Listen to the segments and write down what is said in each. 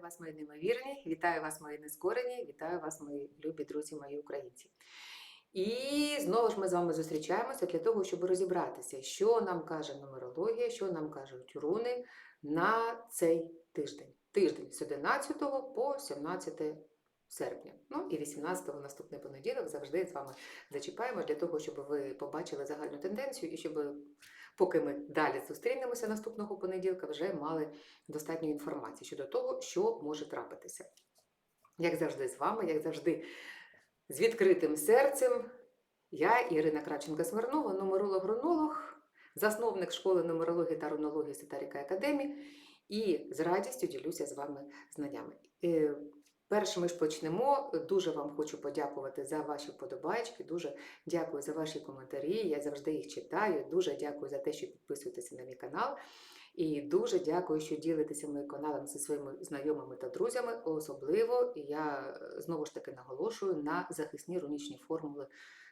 Вітаю вас, мої неймовірні, вітаю вас, мої нескорені, вітаю вас, мої любі друзі, мої українці. І знову ж ми з вами зустрічаємося для того, щоб розібратися, що нам каже нумерологія, що нам кажуть руни на цей тиждень. Тиждень з 11 по 17 серпня. Ну і 18 наступний понеділок завжди з вами зачіпаємо для того, щоб ви побачили загальну тенденцію і щоб поки ми далі зустрінемося наступного понеділка, вже мали достатньо інформації щодо того, що може трапитися. Як завжди, з вами, як завжди, з відкритим серцем, я, Ірина Краченка-Смирнова, нумеролог-рунолог, засновник школи нумерології та рунології Сатаріка Академії, і з радістю ділюся з вами знаннями. Перш ми ж почнемо. Дуже вам хочу подякувати за ваші вподобайки. Дуже дякую за ваші коментарі. Я завжди їх читаю. Дуже дякую за те, що підписуєтеся на мій канал. І дуже дякую, що ділитеся моїм каналом зі своїми знайомими та друзями. Особливо я е, знову ж таки наголошую на захисні рунічні формули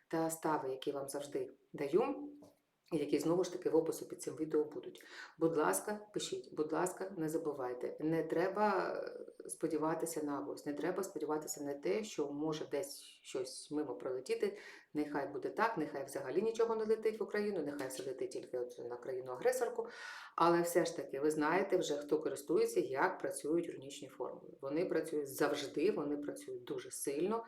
та стави, які вам завжди даю. Які знову ж таки в опису під цим відео будуть. Будь ласка, пишіть, будь ласка, не забувайте. Не треба е, сподіватися на авось, не треба сподіватися на те, що може десь щось мимо пролетіти. Нехай буде так, нехай взагалі нічого не летить в Україну, нехай все летить тільки от на країну-агресорку. Але все ж таки, ви знаєте вже, хто користується, як працюють рунічні формули. Вони працюють завжди, вони працюють дуже сильно.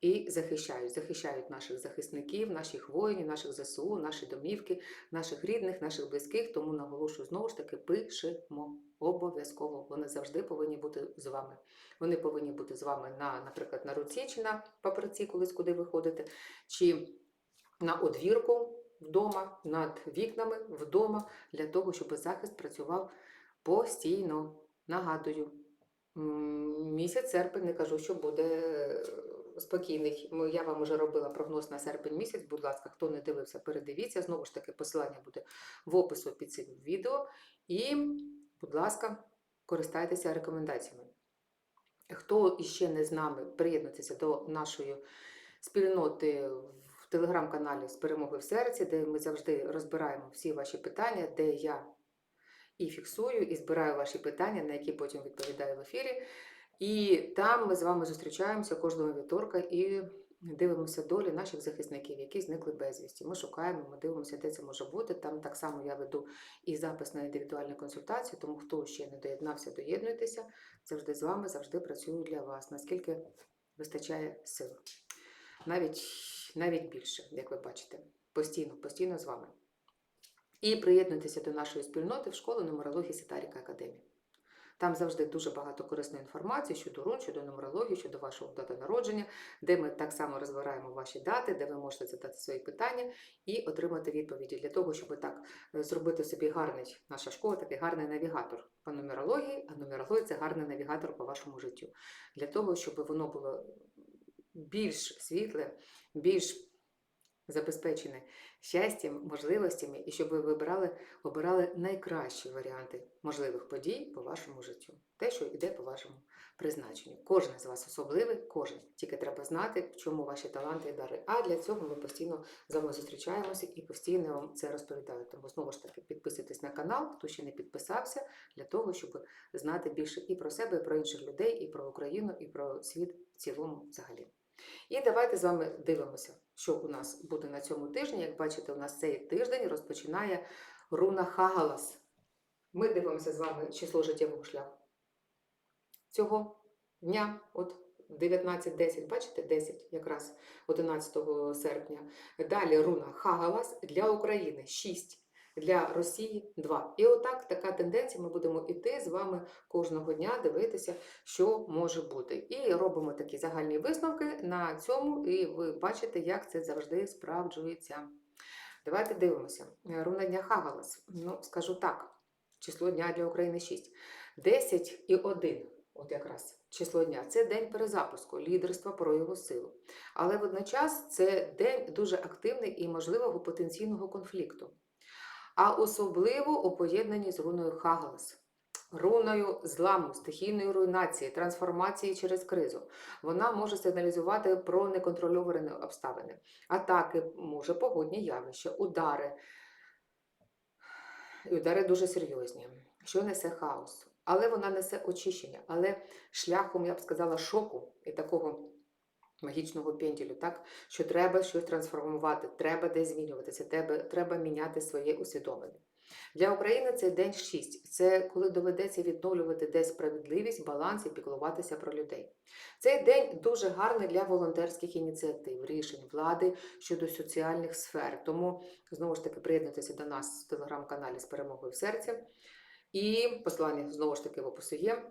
І захищають, захищають наших захисників, наших воїнів, наших ЗСУ, наші домівки, наших рідних, наших близьких. Тому наголошую знову ж таки, пишемо обов'язково. Вони завжди повинні бути з вами. Вони повинні бути з вами на, наприклад, на руці чи на паперці, колись куди ви ходите, чи на одвірку вдома, над вікнами вдома, для того, щоб захист працював постійно. Нагадую, місяць серпень не кажу, що буде спокійний. Я вам вже робила прогноз на серпень місяць. Будь ласка, хто не дивився, передивіться. Знову ж таки, посилання буде в опису під цим відео. І, будь ласка, користайтеся рекомендаціями. Хто іще не з нами, приєднуйтеся до нашої спільноти в телеграм-каналі з перемоги в серці, де ми завжди розбираємо всі ваші питання, де я і фіксую, і збираю ваші питання, на які потім відповідаю в ефірі. І там ми з вами зустрічаємося кожного вівторка і дивимося долі наших захисників, які зникли безвісті. Ми шукаємо, ми дивимося, де це може бути. Там так само я веду і запис на індивідуальну консультацію, тому хто ще не доєднався, доєднуйтеся. Завжди з вами, завжди працюю для вас, наскільки вистачає сил. Навіть, навіть більше, як ви бачите, постійно, постійно з вами. І приєднуйтеся до нашої спільноти в школу нумерології Сатаріка Академії. Там завжди дуже багато корисної інформації щодо рун, щодо нумерології, щодо вашого дати народження, де ми так само розбираємо ваші дати, де ви можете задати свої питання і отримати відповіді для того, щоб так е, зробити собі гарний наша школа, такий гарний навігатор по нумерології, а нумерологія це гарний навігатор по вашому життю. Для того, щоб воно було більш світле, більш забезпечене щастям, можливостями, і щоб ви вибирали, обирали найкращі варіанти можливих подій по вашому життю. Те, що йде по вашому призначенню. Кожен з вас особливий, кожен. Тільки треба знати, в чому ваші таланти і дари. А для цього ми постійно з вами зустрічаємося і постійно вам це розповідаю. Тому знову ж таки підписуйтесь на канал, хто ще не підписався, для того, щоб знати більше і про себе, і про інших людей, і про Україну, і про світ в цілому взагалі. І давайте з вами дивимося, що у нас буде на цьому тижні. Як бачите, у нас цей тиждень розпочинає руна Хагалас. Ми дивимося з вами число життєвого шляху. Цього дня, от 19.10, бачите, 10 якраз 11 серпня. Далі руна Хагалас для України 6. Для Росії 2. І отак така тенденція. Ми будемо йти з вами кожного дня, дивитися, що може бути. І робимо такі загальні висновки на цьому, і ви бачите, як це завжди справджується. Давайте дивимося. Руна дня Хагалас. Ну, скажу так: число дня для України 6. 10 і 1. От якраз число дня це день перезапуску, лідерства, прояву силу. Але водночас це день дуже активний і можливого потенційного конфлікту а особливо у поєднанні з руною Хагалас. Руною зламу, стихійної руйнації, трансформації через кризу. Вона може сигналізувати про неконтрольовані обставини, атаки, може погодні явища, удари. Удари дуже серйозні. Що несе хаос? але вона несе очищення. Але шляхом, я б сказала, шоку і такого магічного пенділю, так? що треба щось трансформувати, треба десь змінюватися, треба, треба міняти своє усвідомлення. Для України це день 6. Це коли доведеться відновлювати десь справедливість, баланс і піклуватися про людей. Цей день дуже гарний для волонтерських ініціатив, рішень влади щодо соціальних сфер. Тому знову ж таки приєднуйтеся до нас в телеграм-каналі з перемогою в серці. І посилання знову ж таки в опису є.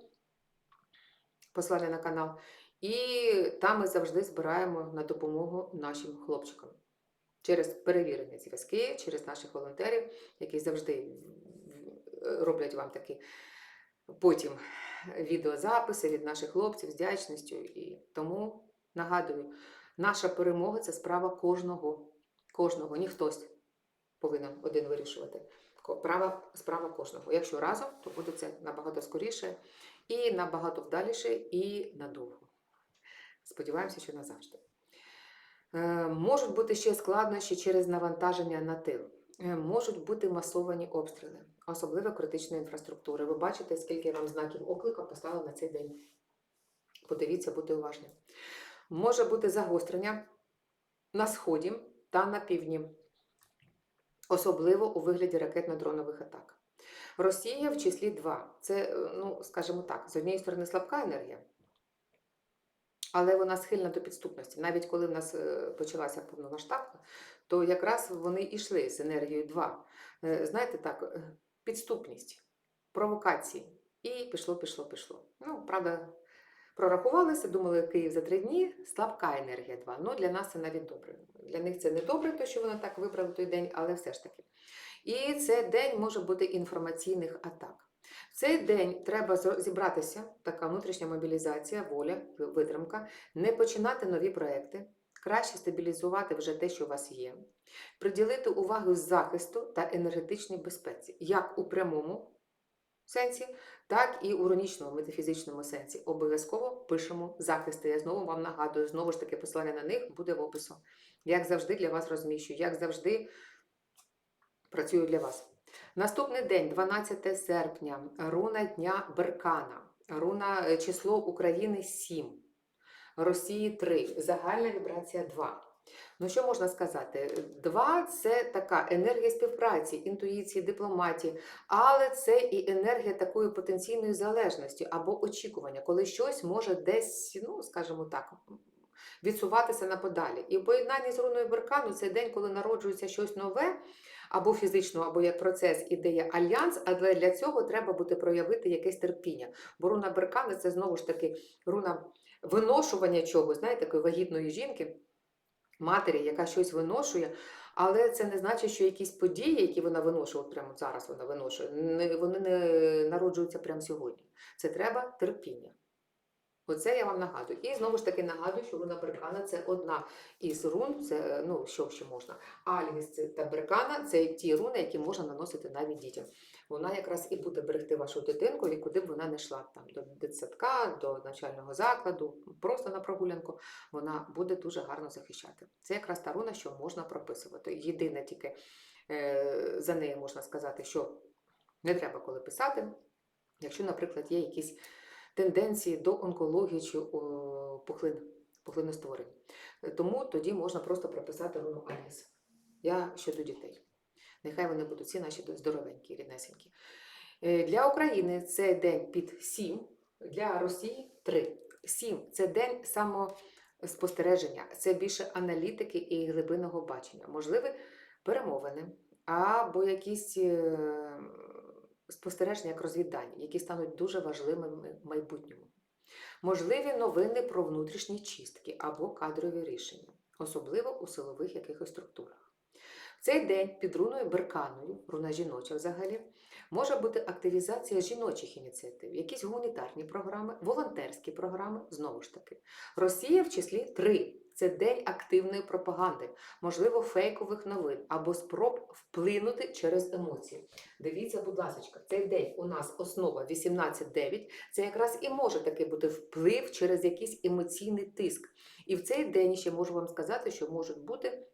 Посилання на канал. І там ми завжди збираємо на допомогу нашим хлопчикам через перевірені зв'язки, через наших волонтерів, які завжди роблять вам такі потім відеозаписи від наших хлопців з вдячністю. І тому нагадую, наша перемога це справа кожного. Кожного, ні хтось повинен один вирішувати. Права, справа кожного. Якщо разом, то буде це набагато скоріше і набагато вдаліше, і надовго. Сподіваємося, що назавжди. Е, Можуть бути ще складнощі через навантаження на тил. Е, Можуть бути масовані обстріли, особливо критичної інфраструктури. Ви бачите, скільки вам знаків оклика поставили на цей день. Подивіться, будьте уважні. Може бути загострення на сході та на півдні, особливо у вигляді ракетно-дронових атак. Росія в числі 2. Це, е, ну, скажімо так, з однієї сторони слабка енергія, але вона схильна до підступності. Навіть коли в нас е, почалася повномасштабка, то якраз вони йшли з енергією 2. Е, Знаєте так, е, підступність, провокації. І пішло, пішло, пішло. Ну, правда, прорахувалися, думали, Київ за три дні, слабка енергія 2. Ну, для нас це навіть добре. Для них це не добре, то що вони так вибрали той день, але все ж таки. І цей день може бути інформаційних атак. В цей день треба зібратися, така внутрішня мобілізація, воля, витримка, не починати нові проекти, краще стабілізувати вже те, що у вас є, приділити увагу захисту та енергетичній безпеці, як у прямому сенсі, так і у ронічному метафізичному сенсі. Обов'язково пишемо захисти. Я знову вам нагадую, знову ж таки, посилання на них буде в опису. Як завжди для вас розміщую, як завжди працюю для вас. Наступний день, 12 серпня, руна Дня Беркана, руна е, число України 7, Росії 3, загальна вібрація 2. Ну, що можна сказати? Два це така енергія співпраці, інтуїції, дипломатії, але це і енергія такої потенційної залежності або очікування, коли щось може десь, ну скажімо так, відсуватися на подалі. І в поєднанні з руною Беркану це день, коли народжується щось нове, або фізично, або як процес ідея альянс, але для цього треба буде проявити якесь терпіння. Бо руна Беркана це знову ж таки руна виношування чогось, знаєте, такої вагітної жінки, матері, яка щось виношує. Але це не значить, що якісь події, які вона виношує, прямо зараз вона виношує, вони не народжуються прямо сьогодні. Це треба терпіння. Оце я вам нагадую. І знову ж таки нагадую, що руна Беркана це одна із рун, це ну що ще можна. Альгіс та Беркана це ті руни, які можна наносити навіть дітям. Вона якраз і буде берегти вашу дитинку, і куди б вона не йшла там до дитсадка, до навчального закладу, просто на прогулянку. Вона буде дуже гарно захищати. Це якраз та руна, що можна прописувати. Єдине тільки е, за неї можна сказати, що не треба коли писати. Якщо, наприклад, є якісь тенденції до онкології чи пухлин, пухлиностворень. Е, Тому тоді можна просто прописати руну Альгіс. Я щодо дітей. Нехай вони будуть всі наші здоровенькі, ріднесенькі. Е, Для України це день під 7, для Росії 3. 7 це день самоспостереження, це більше аналітики і глибинного бачення. Можливі перемовини або якісь е, спостереження як розвідання, які стануть дуже важливими в майбутньому. Можливі новини про внутрішні чистки або кадрові рішення, особливо у силових якихось структурах. В цей день під руною Берканою, руна жіноча взагалі, може бути активізація жіночих ініціатив, якісь гуманітарні програми, волонтерські програми, знову ж таки. Росія в числі 3. Це день активної пропаганди, можливо, фейкових новин або спроб вплинути через емоції. Дивіться, будь ласка, цей день у нас основа 18-9. Це якраз і може таки бути вплив через якийсь емоційний тиск. І в цей день ще можу вам сказати, що можуть бути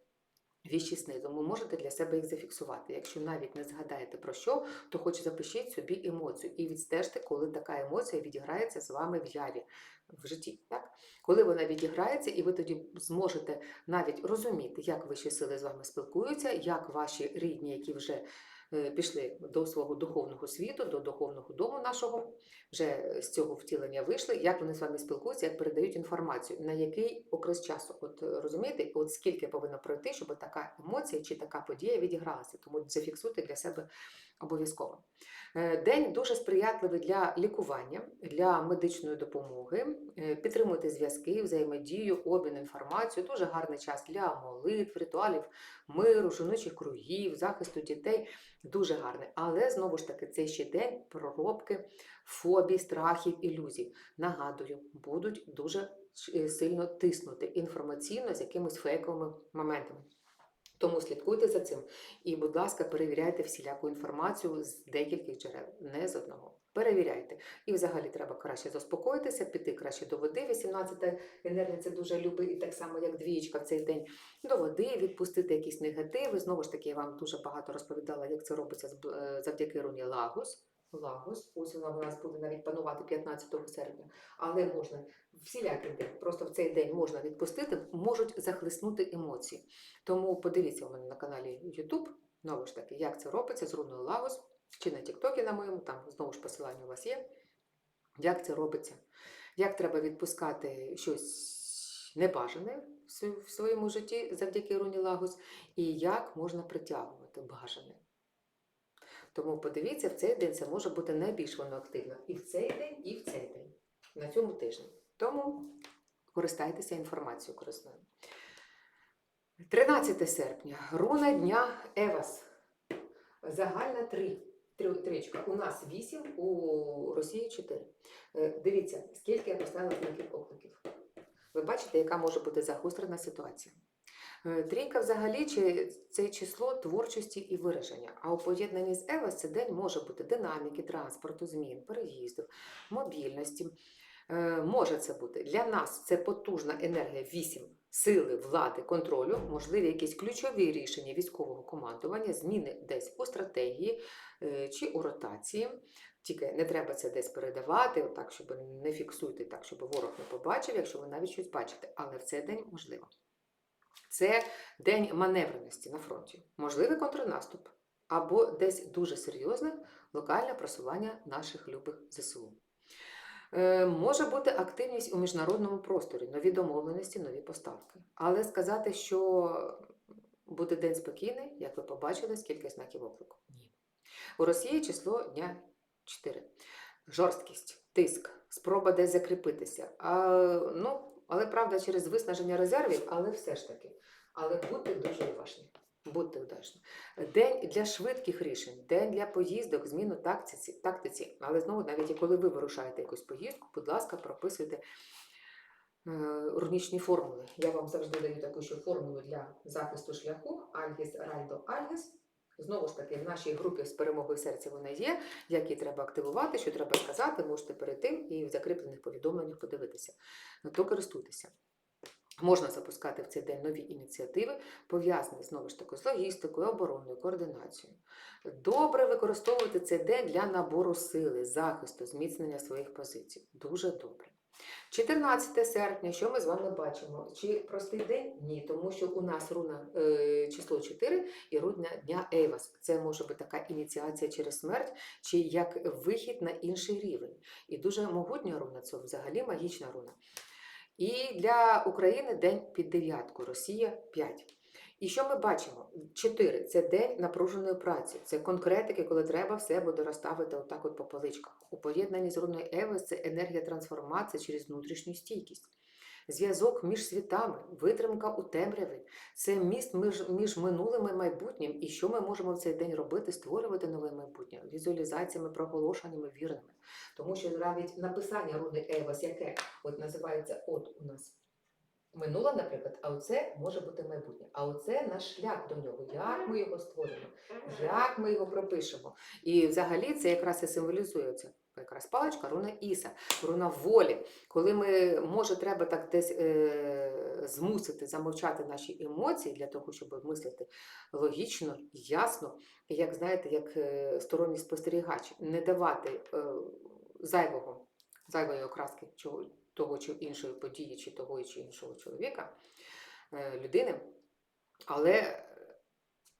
Віщі сни, тому можете для себе їх зафіксувати. Якщо навіть не згадаєте про що, то хоч запишіть собі емоцію і відстежте, коли така емоція відіграється з вами в яві в житті. Так? Коли вона відіграється, і ви тоді зможете навіть розуміти, як вищі сили з вами спілкуються, як ваші рідні, які вже пішли до свого духовного світу, до духовного дому нашого, вже з цього втілення вийшли, як вони з вами спілкуються, як передають інформацію, на який окрес часу. От е, розумієте, от скільки повинно пройти, щоб така емоція чи така подія відігралася. Тому зафіксуйте для себе обов'язково. Е, День дуже сприятливий для лікування, для медичної допомоги. Е, Підтримуйте зв'язки, взаємодію, обмін інформацією. Дуже гарний час для молитв, ритуалів миру, жіночих кругів, захисту дітей. Дуже гарний. Але знову ж таки, це ще день проробки фобій, страхів, ілюзій. Нагадую, будуть дуже е, сильно тиснути інформаційно з якимись фейковими моментами. Тому слідкуйте за цим і, будь ласка, перевіряйте всіляку інформацію з декількох джерел, не з одного. Перевіряйте. І взагалі треба краще заспокоїтися, піти краще до води. 18 енергія це дуже любить, і так само, як двієчка в цей день, до води, відпустити якісь негативи. Знову ж таки, я вам дуже багато розповідала, як це робиться е, завдяки руні Лагос. Лагос, ось вона у нас буде навіть панувати 15 серпня, але можна всілякий день, просто в цей день можна відпустити, можуть захлиснути емоції. Тому подивіться у мене на каналі YouTube, знову ж таки, як це робиться з руною Лагос, чи на Тіктокі на моєму, там знову ж посилання у вас є. Як це робиться? Як треба відпускати щось небажане в своєму житті завдяки руні Лагос, і як можна притягувати бажане. Тому подивіться, в цей день це може бути найбільш воно активно. І в цей день, і в цей день, на цьому тижні. Тому користайтеся інформацією корисною. 13 серпня. Руна дня Евас. Загальна 3. Тричка. У нас 8, у Росії 4. Е, Дивіться, скільки я поставила знаків окликів. Ви бачите, яка може бути загострена ситуація. Е, Трійка взагалі це число творчості і вираження. А у поєднанні з Евас це день може бути динаміки, транспорту, змін, переїздів, мобільності. Е, Може це бути. Для нас це потужна енергія 8 сили, влади, контролю, можливі якісь ключові рішення військового командування, зміни десь у стратегії е, чи у ротації. Тільки не треба це десь передавати, так, щоб не фіксуйте так, щоб ворог не побачив, якщо ви навіть щось бачите. Але в цей день можливо. Це день маневреності на фронті, можливий контрнаступ або десь дуже серйозне локальне просування наших любих ЗСУ. Е, Може бути активність у міжнародному просторі, нові домовленості, нові поставки. Але сказати, що буде день спокійний, як ви побачили, скільки знаків оклику. Ні. У Росії число дня 4. Жорсткість, тиск, спроба десь закріпитися. А, ну, але правда, через виснаження резервів, але все ж таки. Але будьте дуже уважні. Будьте удачні. День для швидких рішень, день для поїздок, зміну тактиці, тактиці. Але знову, навіть коли ви вирушаєте якусь поїздку, будь ласка, прописуйте е, рунічні формули. Я вам завжди даю таку ще формулу для захисту шляху Альгіс Ральдо Альгіс. Знову ж таки, в нашій групі з перемогою серця вона є, як її треба активувати, що треба сказати, можете перейти і в закріплених повідомленнях подивитися. Ну, То користуйтеся. Можна запускати в цей день нові ініціативи, пов'язані знову ж таки з логістикою, обороною, координацією. Добре використовувати цей день для набору сили, захисту, зміцнення своїх позицій. Дуже добре. 14 серпня, що ми з вами бачимо? Чи простий день? Ні, тому що у нас руна е, число 4 і руна дня Ейвас. Це може бути така ініціація через смерть, чи як вихід на інший рівень. І дуже могутня руна, це взагалі магічна руна. І для України день під дев'ятку, Росія 5. І що ми бачимо? 4 це день напруженої праці, це конкретики, коли треба все буде розставити отак от по поличках. У поєднанні з руною Еви це енергія трансформації через внутрішню стійкість. Зв'язок між світами, витримка у темряві це міст між, між минулим і майбутнім. І що ми можемо в цей день робити? Створювати нове майбутнє візуалізаціями, проголошеннями вірними. Тому що навіть написання руни Евас, яке от називається от у нас минуле, наприклад, а оце може бути майбутнє. А оце наш шлях до нього. Як ми його створимо, як ми його пропишемо. І взагалі це якраз і символізує це. якраз паличка, руна Іса, руна волі. Коли ми, може, треба так десь е, змусити замовчати наші емоції для того, щоб мислити логічно, ясно, як знаєте, як е, сторонній спостерігач, не давати е, зайвого, зайвої окраски чого, того чи іншої події, чи того чи іншого чоловіка, е, людини, але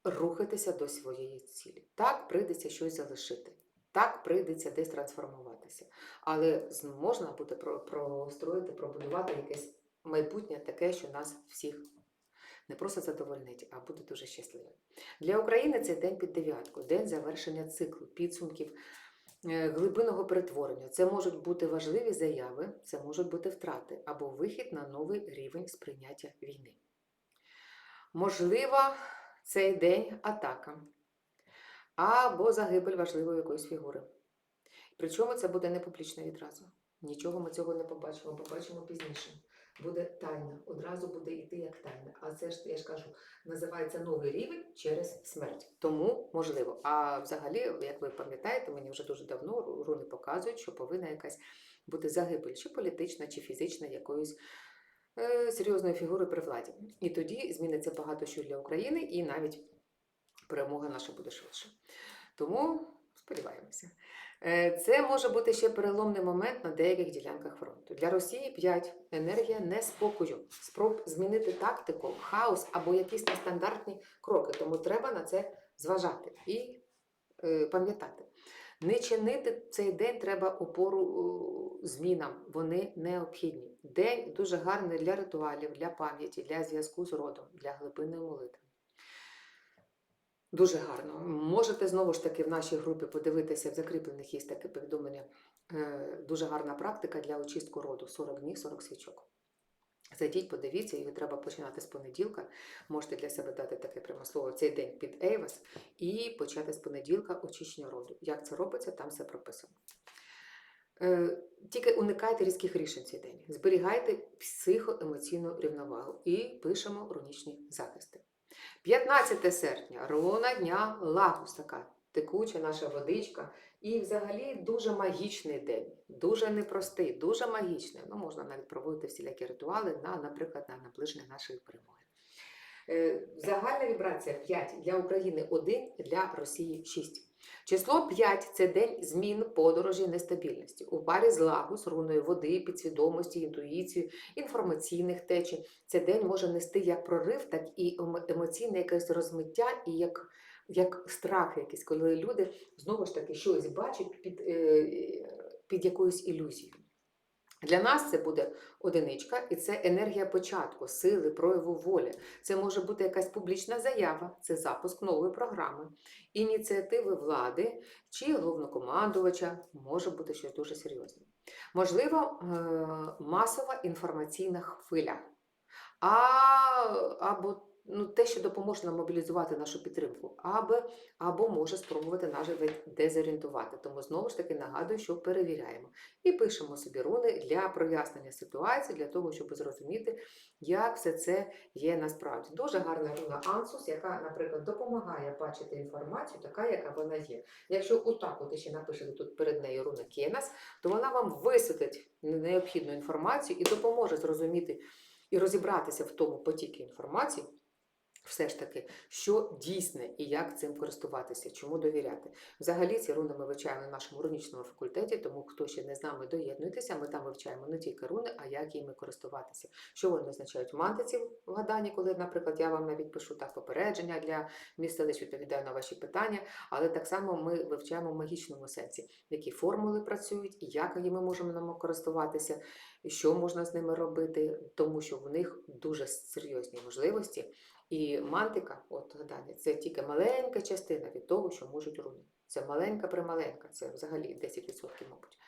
рухатися до своєї цілі. Так прийдеться щось залишити. Так прийдеться десь трансформуватися. Але можна буде про- простроїти, пробудувати якесь майбутнє таке, що нас всіх не просто задовольнить, а буде дуже щасливим. Для України це день під дев'ятку, день завершення циклу, підсумків, глибинного перетворення. Це можуть бути важливі заяви, це можуть бути втрати або вихід на новий рівень сприйняття війни. Можливо, цей день атака або загибель важливої якоїсь фігури. Причому це буде не публічно відразу. Нічого ми цього не побачимо, побачимо пізніше. Буде тайна, одразу буде йти як тайна. А це ж я ж кажу, називається новий рівень через смерть. Тому можливо. А взагалі, як ви пам'ятаєте, мені вже дуже давно руни показують, що повинна якась бути загибель, чи політична, чи фізична якоїсь е, серйозної фігури при владі. І тоді зміниться багато що для України, і навіть перемога наша буде швидше. Тому сподіваємося. Е, Це може бути ще переломний момент на деяких ділянках фронту. Для Росії 5 енергія неспокою, спроб змінити тактику, хаос або якісь нестандартні кроки. Тому треба на це зважати і е, пам'ятати. Не чинити цей день треба опору е, змінам, вони необхідні. День дуже гарний для ритуалів, для пам'яті, для зв'язку з родом, для глибинної молитви. Дуже гарно. Можете знову ж таки в нашій групі подивитися, в закріплених є таке повідомлення. Е, Дуже гарна практика для очистку роду 40 днів, 40 свічок. Зайдіть, подивіться, і треба починати з понеділка. Можете для себе дати таке прямо слово цей день під Ейвас і почати з понеділка очищення роду. Як це робиться, там все прописано. Е, Тільки уникайте різких рішень цей день. Зберігайте психоемоційну рівновагу і пишемо рунічні захисти. 15 серпня, руна дня Лагус, текуча наша водичка. І взагалі дуже магічний день, дуже непростий, дуже магічний. Ну, можна навіть проводити всілякі ритуали, на, наприклад, на наближення нашої перемоги. Е, Загальна вібрація 5 для України 1, для Росії 6. Число 5 це день змін, подорожі, нестабільності. У парі з лагус, руною води, підсвідомості, інтуїції, інформаційних течій. Цей день може нести як прорив, так і емоційне якесь розмиття і як, як страх якийсь, коли люди знову ж таки щось бачать під, е, під якоюсь ілюзією. Для нас це буде одиничка, і це енергія початку, сили, прояву волі. Це може бути якась публічна заява, це запуск нової програми, ініціативи влади чи головнокомандувача, може бути щось дуже серйозне. Можливо, е, масова інформаційна хвиля, а, або ну, те, що допоможе нам мобілізувати нашу підтримку, або, або може спробувати нас дезорієнтувати. Тому знову ж таки нагадую, що перевіряємо і пишемо собі руни для прояснення ситуації, для того, щоб зрозуміти, як все це є насправді. Дуже гарна руна Ансус, яка, наприклад, допомагає бачити інформацію, така, яка вона є. Якщо отак от ще напишете тут перед нею руна Кенас, то вона вам висвітлить необхідну інформацію і допоможе зрозуміти і розібратися в тому потікі інформації. Все ж таки, що дійсне і як цим користуватися, чому довіряти. Взагалі ці руни ми вивчаємо на нашому рунічному факультеті, тому хто ще не з нами, доєднуйтеся. Ми там вивчаємо не тільки руни, а як їми користуватися. Що вони означають мантиці в гаданні, коли, наприклад, я вам навіть пишу так попередження для місцевих, відповідаю на ваші питання, але так само ми вивчаємо в магічному сенсі, які формули працюють і як ми можемо ними користуватися, що можна з ними робити, тому що в них дуже серйозні можливості. І мантика, от гадання, це тільки маленька частина від того, що можуть руни. Це маленька прималенька, це взагалі 10%, мабуть.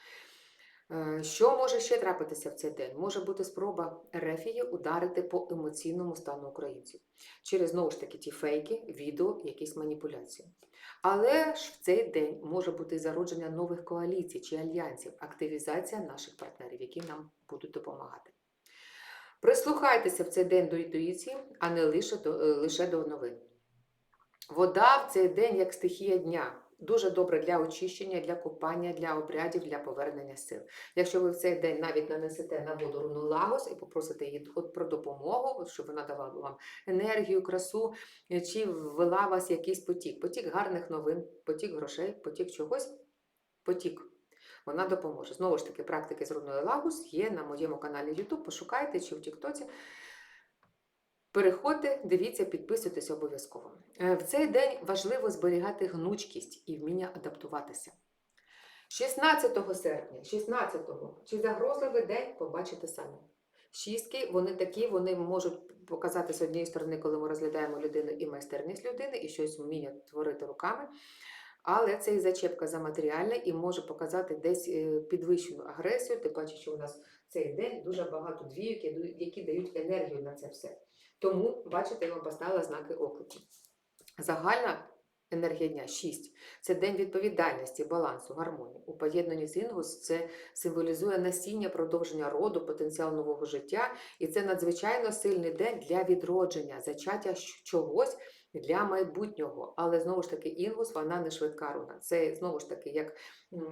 Е, Що може ще трапитися в цей день? Може бути спроба Рефії ударити по емоційному стану українців через знову ж таки ті фейки, відео, якісь маніпуляції. Але ж в цей день може бути зародження нових коаліцій чи альянсів, активізація наших партнерів, які нам будуть допомагати. Прислухайтеся в цей день до інтуїції, а не лише до, е, лише до новин. Вода в цей день як стихія дня. Дуже добре для очищення, для купання, для обрядів, для повернення сил. Якщо ви в цей день навіть нанесете на воду руну Лагос і попросите її про допомогу, щоб вона давала вам енергію, красу, е, чи ввела вас якийсь потік, потік гарних новин, потік грошей, потік чогось, потік. Вона допоможе. Знову ж таки, практики з руною Лагус є на моєму каналі YouTube. Пошукайте чи в Тіктоці. Переходьте, дивіться, підписуйтесь обов'язково. Е, В цей день важливо зберігати гнучкість і вміння адаптуватися. 16 серпня, 16-го, чи загрозливий день побачите самі. Шістки, вони такі, вони можуть показати з однієї сторони, коли ми розглядаємо людину і майстерність людини, і щось вміння творити руками. Але це і зачепка за матеріальне і може показати десь е, підвищену агресію. Ти бачиш, що у нас цей день дуже багато двійок, які- дають енергію на це все. Тому, бачите, я вам поставила знаки оклику. Загальна енергія дня 6. Це день відповідальності, балансу, гармонії. У поєднанні з Інгус це символізує насіння продовження роду, потенціал нового життя. І це надзвичайно сильний день для відродження, зачаття чогось для майбутнього. Але знову ж таки, Інгус вона не швидка руна. Це знову ж таки як,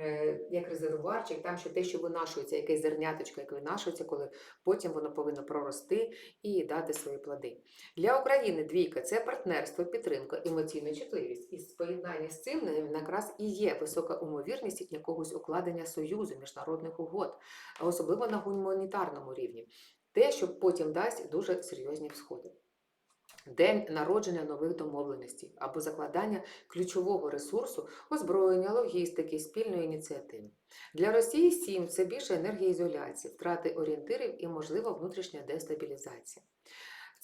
е, як резервуарчик, там ще те, що винашується, якесь зерняточко, яке винашується, коли потім воно повинно прорости і дати свої плоди. Для України двійка це партнерство, підтримка, емоційна чутливість. І в поєднанні з цим е, якраз і є висока умовірність якогось укладення союзу, міжнародних угод, особливо на гуманітарному рівні. Те, що потім дасть дуже серйозні всходи. День народження нових домовленостей або закладання ключового ресурсу, озброєння, логістики, спільної ініціативи. Для Росії 7 це більше енергії ізоляції, втрати орієнтирів і, можливо, внутрішня дестабілізація.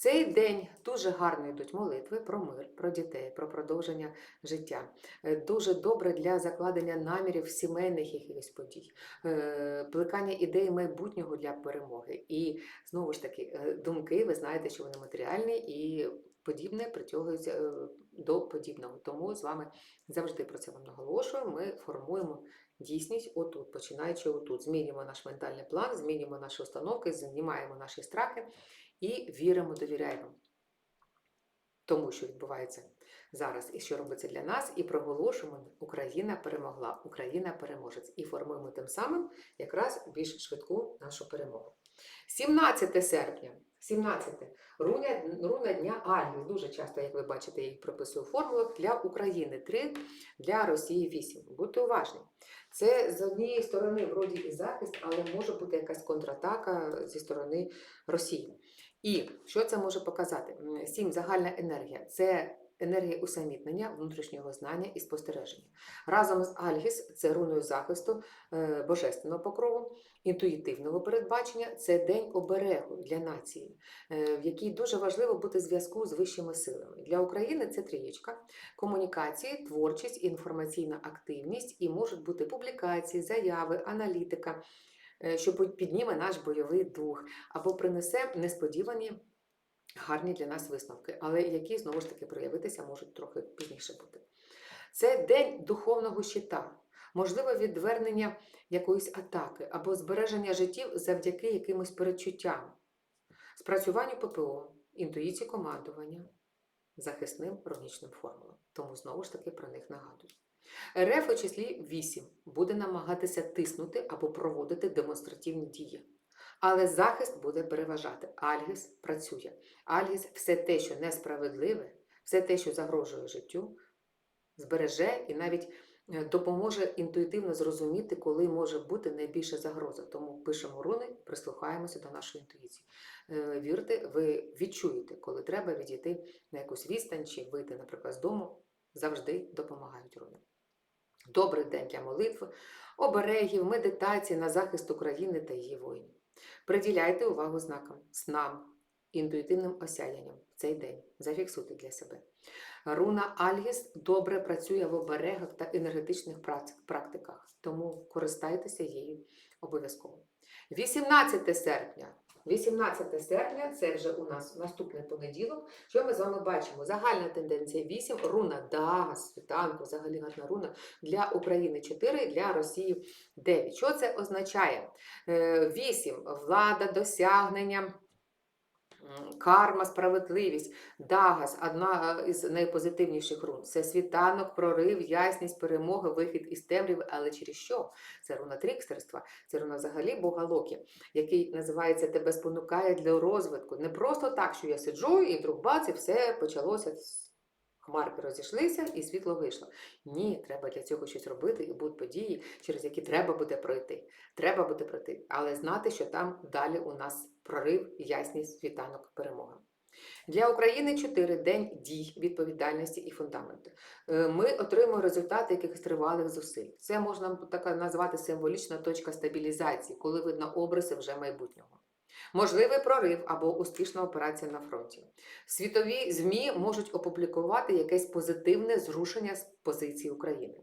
Цей день дуже гарно йдуть молитви про мир, про дітей, про продовження життя. Е, Дуже добре для закладення намірів сімейних якихось подій, е, плекання ідей майбутнього для перемоги. І знову ж таки, е, думки, ви знаєте, що вони матеріальні і подібне притягується е, до подібного. Тому з вами завжди про це вам наголошую. Ми формуємо дійсність отут, починаючи отут. Змінюємо наш ментальний план, змінюємо наші установки, знімаємо наші страхи і віримо, довіряємо тому, що відбувається зараз і що робиться для нас, і проголошуємо Україна перемогла, Україна переможець. І формуємо тим самим якраз більш швидку нашу перемогу. 17 серпня. 17. Руна, руна дня Альгіс. Дуже часто, як ви бачите, їх прописую в формулах для України 3, для Росії 8. Будьте уважні. Це з однієї сторони, вроді і захист, але може бути якась контратака зі сторони Росії. І що це може показати? Сім загальна енергія це енергія усамітнення, внутрішнього знання і спостереження. Разом з Альгіс це руною захисту е, божественного покрову, інтуїтивного передбачення це день оберегу для нації, е, в якій дуже важливо бути зв'язку з вищими силами. Для України це трієчка, комунікації, творчість, інформаційна активність і можуть бути публікації, заяви, аналітика, що підніме наш бойовий дух або принесе несподівані гарні для нас висновки, але які знову ж таки проявитися можуть трохи пізніше бути. Це день духовного щита, можливе відвернення якоїсь атаки або збереження життів завдяки якимось передчуттям, спрацюванню ППО, інтуїції командування, захисним рунічним формулам. Тому знову ж таки про них нагадую. РФ у числі 8 буде намагатися тиснути або проводити демонстративні дії. Але захист буде переважати. Альгіс працює. Альгіс все те, що несправедливе, все те, що загрожує життю, збереже і навіть е, допоможе інтуїтивно зрозуміти, коли може бути найбільша загроза. Тому пишемо руни, прислухаємося до нашої інтуїції. Е, Вірте, ви відчуєте, коли треба відійти на якусь відстань чи вийти, наприклад, з дому, завжди допомагають руни. Добрий день для молитв, оберегів, медитації на захист України та її воїнів. Приділяйте увагу знакам, снам, інтуїтивним осяянням в цей день. Зафіксуйте для себе. Руна Альгіс добре працює в оберегах та енергетичних практиках, тому користайтеся її обов'язково. 18 серпня. 18 серпня це вже у нас наступний понеділок. Що ми з вами бачимо? Загальна тенденція 8, руна Дага, світанку, взагалі гарна руна для України 4, для Росії 9. Що це означає? Е, 8 влада, досягнення, карма, справедливість, Дагас одна е, із найпозитивніших рун. Це світанок, прорив, ясність, перемога, вихід із темряви. Але через що? Це руна трікстерства, це руна взагалі Бога Локі, який називається тебе спонукає для розвитку. Не просто так, що я сиджу і вдруг бац, і все почалося. Хмарки розійшлися і світло вийшло. Ні, треба для цього щось робити, і будуть події, через які треба буде пройти. Треба буде пройти, але знати, що там далі у нас прорив, ясність, світанок, перемога. Для України 4 день дій, відповідальності і фундаменту. Е, Ми отримуємо результати якихось тривалих зусиль. Це можна так назвати символічна точка стабілізації, коли видно обриси вже майбутнього. Можливий прорив або успішна операція на фронті. Світові ЗМІ можуть опублікувати якесь позитивне зрушення з позиції України.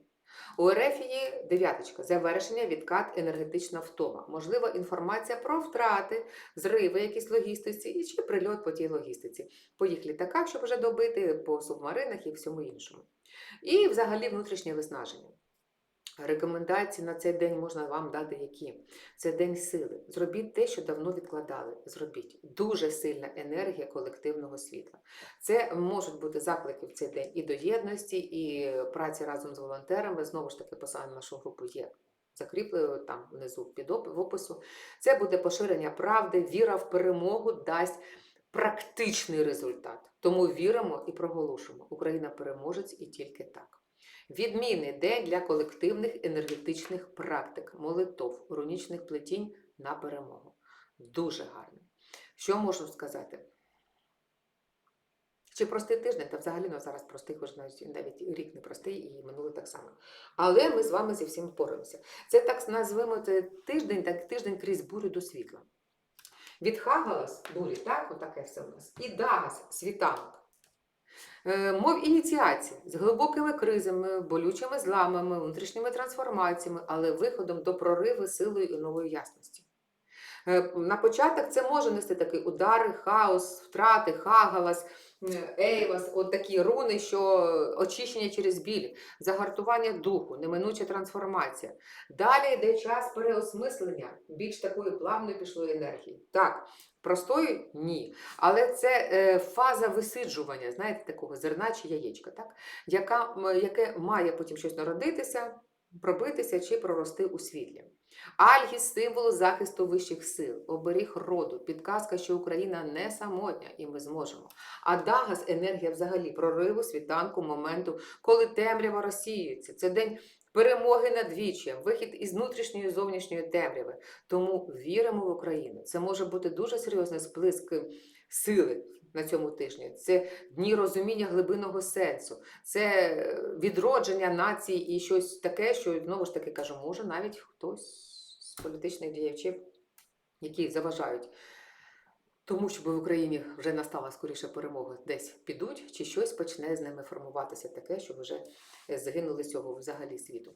У є дев'яточка завершення, відкат, енергетична втома. Можлива інформація про втрати, зриви, якісь логістиці і чи прильот по тій логістиці, по їх літаках, щоб вже добити, по субмаринах і всьому іншому. І взагалі внутрішнє виснаження. Рекомендації на цей день можна вам дати які? Це день сили. Зробіть те, що давно відкладали. Зробіть дуже сильна енергія колективного світла. Це можуть бути заклики в цей день і до єдності, і праці разом з волонтерами. Знову ж таки, посилання на нашу групу є закріплено там внизу під опису. Це буде поширення правди, віра в перемогу дасть практичний результат. Тому віримо і проголошуємо. Україна переможець і тільки так. Відмінний день для колективних енергетичних практик, молитов, рунічних плетінь на перемогу. Дуже гарно. Що можу сказати? Чи простий тиждень, та взагалі ну, зараз простий, хоч навіть рік не простий і минулий так само. Але ми з вами зі всім впораємося. Це так назвемо це тиждень, так тиждень крізь бурю до світла. Від Хагалас бурі, так, отаке все у нас. І Дагас світанок. Е, Мов ініціації з глибокими кризами, болючими зламами, внутрішніми трансформаціями, але виходом до прориву силою і нової ясності. Е, На початок це може нести такі удари, хаос, втрати, хагалас, е, ейвас, от такі руни, що очищення через біль, загартування духу, неминуча трансформація. Далі йде час переосмислення більш такої плавної пішлої енергії. Так, простої ні. Але це е, фаза висиджування, знаєте, такого зерна чи яєчка, так? Яка, яке має потім щось народитися, пробитися чи прорости у світлі. Альгіс символ захисту вищих сил, оберіг роду, підказка, що Україна не самотня і ми зможемо. А Дагас енергія взагалі прориву, світанку, моменту, коли темрява розсіюється. Це день перемоги над віччям, вихід із внутрішньої і зовнішньої темряви. Тому віримо в Україну. Це може бути дуже серйозний сплеск сили на цьому тижні. Це дні розуміння глибинного сенсу, це відродження нації і щось таке, що знову ж таки кажу, може навіть хтось з політичних діячів, які заважають. Тому, щоб в Україні вже настала скоріше перемога, десь підуть, чи щось почне з ними формуватися таке, щоб вже е, загинули з цього взагалі світу.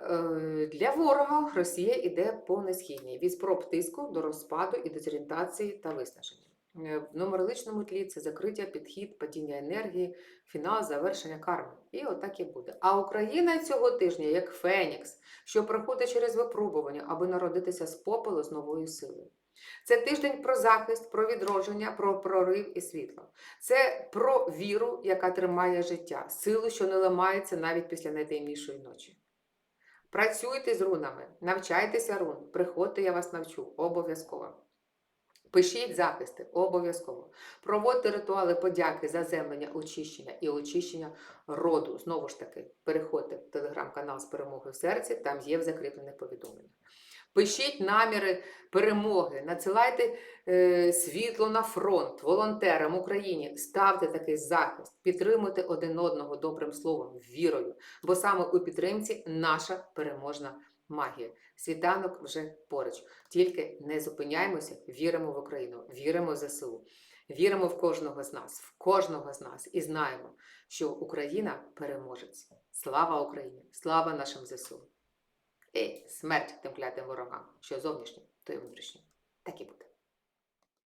Е, Для ворога Росія йде по несхідній від спроб тиску до розпаду і дезорієнтації та виснаження. Е, В нумерологічному тлі це закриття, підхід, падіння енергії, фінал, завершення карми. І отак і буде. А Україна цього тижня, як Фенікс, що проходить через випробування, аби народитися з попелу з новою силою. Це тиждень про захист, про відродження, про прорив і світло. Це про віру, яка тримає життя, силу, що не ламається навіть після найтемнішої ночі. Працюйте з рунами, навчайтеся рун, приходьте, я вас навчу, обов'язково. Пишіть захисти, обов'язково. Проводьте ритуали подяки, заземлення, очищення і очищення роду. Знову ж таки, переходьте в телеграм-канал з перемоги в серці, там є в закріплених повідомленнях. Пишіть наміри перемоги, надсилайте е, світло на фронт, волонтерам Україні, ставте такий захист, підтримуйте один одного добрим словом, вірою, бо саме у підтримці наша переможна магія. Світанок вже поруч. Тільки не зупиняємося, віримо в Україну, віримо в ЗСУ, віримо в кожного з нас, в кожного з нас і знаємо, що Україна переможець. Слава Україні! Слава нашим ЗСУ! І смерть тим клятим ворогам, що зовнішнім, то й внутрішнім. Так і буде.